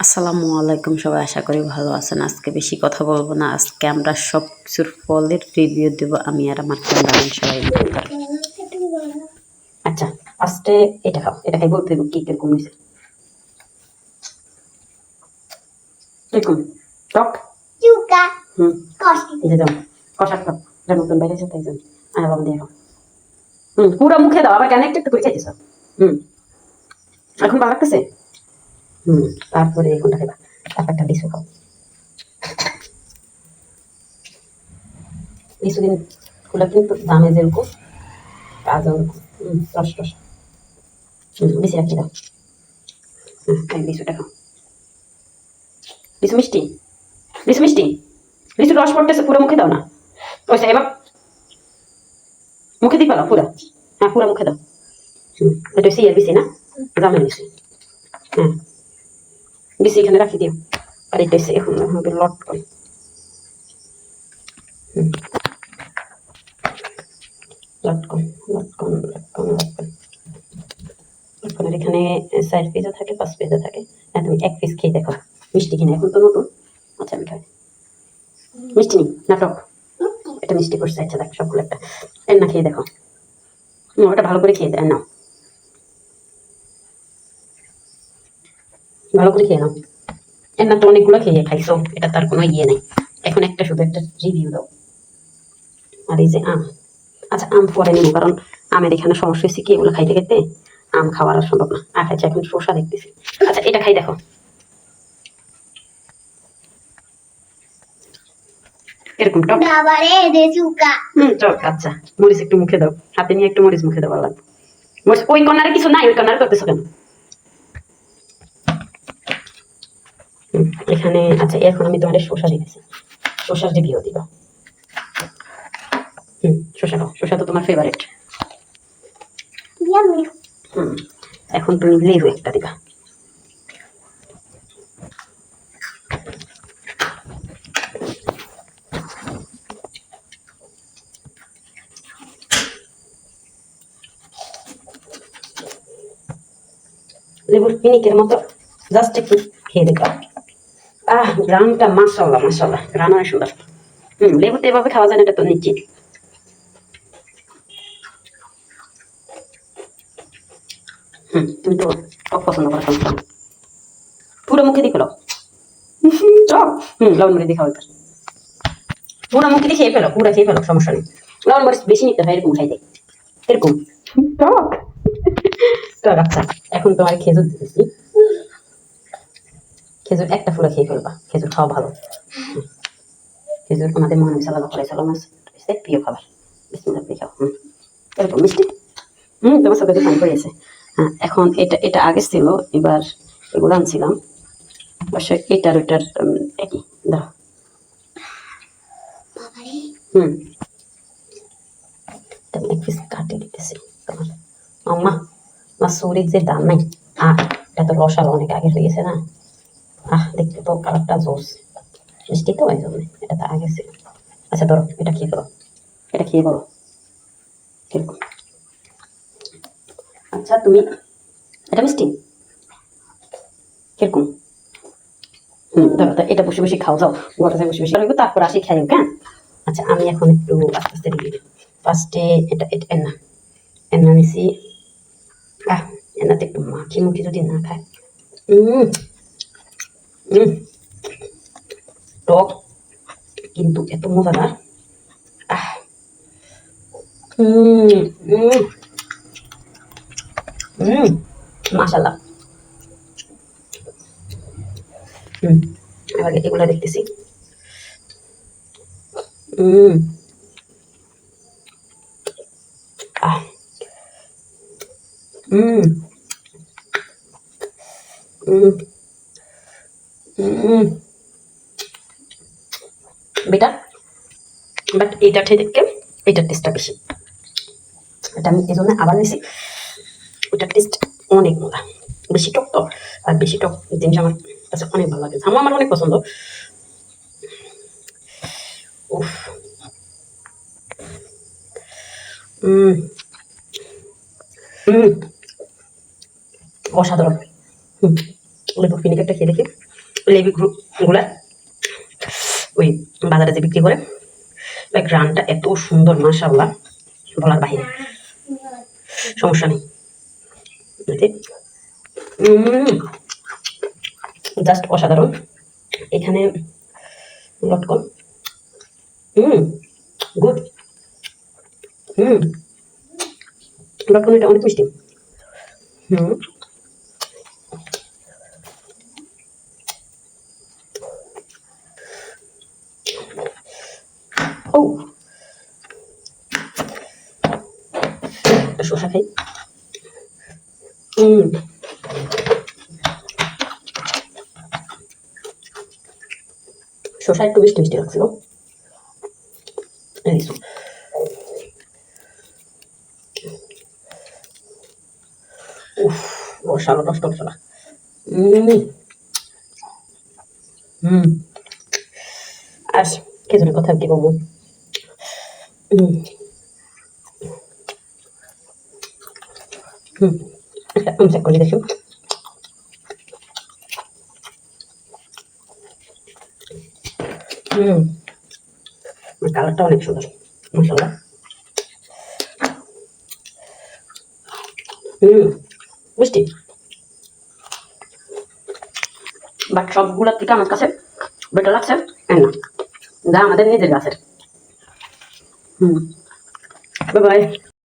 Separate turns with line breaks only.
আসসালামু আলাইকুম সবাই আশা করি ভালো আছেন। আজকে বেশি কথা বলব না আজকে আমরা সব কিছুর ফলের রিভিউ দেবো আমি আর আমার সবাই
আচ্ছা ফার্স্টে এটা খাও এটা খাই বলতে কি কীরকম হয়েছে কীরকম টক।
Juga
হুম কষা। এটা নতুন বাইরে আছে তাই জন্য। আর বাবা দিয়ে হুম পুরো মুখে দাও আবার কেন একটু একটু করে খাইতেছ হুম। এখন ভালো লাগতেছে? হুম। তারপরে কোনটা খাইবা তারপর একটা লিচু খাও কিন্তু দামে যেরকম কাজও ওরকম রস রস বেশি রাখি দাও এই লিচুটা খাও লিচু মিষ্টি? লিচু মিষ্টি? লিচু রস পড়তেছে পুরো মুখে দাও না। ওইসা এবার মুখে দিবা পুরো? হ্যাঁ পুরো মুখে দাও। হুম। এটা ইয়ে বিসি না? জামের বিসি হ্যাঁ বিসি এখানে রাখি দিও। আর এটা হচ্ছে এখন হবে লট করে। এখানে থাকে, পাঁচ পিসও থাকে। হ্যাঁ তুমি এক পিস খেয়ে দেখো। মিষ্টি কিনে এখন তো নতুন। আচ্ছা আমি খাই মিষ্টি নাটক এটা মিষ্টি করছে আচ্ছা দেখ না, খেয়ে দেখো। ওটা ভালো করে খেয়ে দেয় নাও। ভালো করে খেয়ে নাও। এর না তো অনেকগুলো খেয়ে খাইছো, এটা তার কোনো ইয়ে নেই। এখন একটা শুধু একটা রিভিউ দাও। আর এই যে আম। আচ্ছা আম পরে নিবো, কারণ আমের এখানে সমস্যা হয়েছে কি, এগুলো খাইতে খাইতে আম খাওয়ার আর সম্ভব না। আর খাইছে এখন শসা দেখতেছি। আচ্ছা এটা খাই দেখো। এরকম টক আচ্ছা। মরিচ একটু মুখে দাও। হাতে নিয়ে একটু মরিচ মুখে দেওয়া লাগবে। মরিচ, ওই কর্নারে কিছু নাই, ওই কর্নারে করতেছো কেন? এখানে আচ্ছা এখন আমি তোমাদের শসা দিতেছি। শসার রিভিউ দিব হুম শসা খাও শসা তো তোমার ফেভারিট হুম এখন তুমি লেবু একটা দিবা। লেবুর পিনিকের মতো জাস্ট একটু খেয়ে দেখো আহ গ্রানটা মাসাল্লাহ মাসাল্লাহ গ্রান অনেক সুন্দর। হুম লেবুতে এভাবে খাওয়া যায় না এটা তো নিশ্চিত হুম তুমি তো টক পছন্দ করো সমস্যা পুরো মুখে দিয়ে ফেলো টক হুম লবণ মরিচ দিয়ে খাও পুরো মুখে দিয়ে খেয়ে ফেলো পুরো খেয়ে ফেলো সমস্যা নেই। লবণ মরিচ বেশি নিতে হয় এরকম এরকম। টক টক আচ্ছা এখন তোমার খেজুর দিতেছি। খেজুর একটা ফুলে খেয়ে ফেলবা। খেজুর খাওয়া ভালো। খেজুর আমাদের মহানবী সাল্লাহ আলাই সাল্লাম প্রিয় খাবার। বিসমিল্লাহ দিয়ে খাও হুম। এরকম মিষ্টি? হুম তোমার তো পানি পড়েছে হ্যাঁ এখন এটা এটা আগে ছিল এবার এগুলো আনছিলাম। অবশ্য এটার ওইটার একই। দাঁড়া হুম। এক পিস কাটে দিতেছি। তোমার আম্মা আমার শরীর যে দাম নাই আহ এটা তো রসালো অনেক আগে হয়ে গেছে না? আহ দেখতে তো কালারটা জোস। মিষ্টি তো ওই জন্য এটা তো আগে ছিল। আচ্ছা ধরো এটা খেয়ে করো? এটা খেয়ে বলো কীরকম আচ্ছা তুমি? এটা মিষ্টি। কীরকম? হুম ধরো এটা বসে বসে খাও যাও। গোটাতে বসে বসে খাইবো তারপর আসি খাইও কেন আচ্ছা আমি এখন একটু আস্তে আস্তে দিই ফার্স্টে এটা এটা এনা। এনা নিছি। আহ এনাতে একটু মাখি মুখি যদি না খায়। উম টক কিন্তু এত মজাদার আহ উম উম উম মাশাল্লাহ হুম এবার এগুলো দেখতেছি হুম আহ হুম হুম হুম বাট এইটা থেকে এইটার টেস্টটা বেশি। এটা আমি আবার নিছি। ওটার টেস্ট অনেক মজা। বেশি টক তো, আর বেশি টক জিনিস আমার কাছে অনেক ভালো লাগে। আমার অনেক পছন্দ। উফ। অসাধারণ। লেবু ভিনেগারটা খেয়ে দেখি। লেবি গ্রুপগুলা ওই বাজারে যে বিক্রি করে। ওই গ্রানটা এত সুন্দর, মাশাআল্লাহ, বলার বাহিরে। সমস্যা নেই। জাস্ট অসাধারণ। এখানে লটকন হুম গুড হুম লটকন এটা অনেক মিষ্টি। হুম। একটা শসা খাই। হুম শসা একটু মিষ্টি মিষ্টি লাগছিল। উফ রসালো রস টসলা হুম হুম কথা কি বলব। হুম হুম। চেক করে দেখি। হুম। কালারটা অনেক সুন্দর মশলা হুম। মিষ্টি। বাট সবগুলোর থেকে আমার কাছে বেটার লাগছে না? যা আমাদের নিজের গাছের। হুম। বাই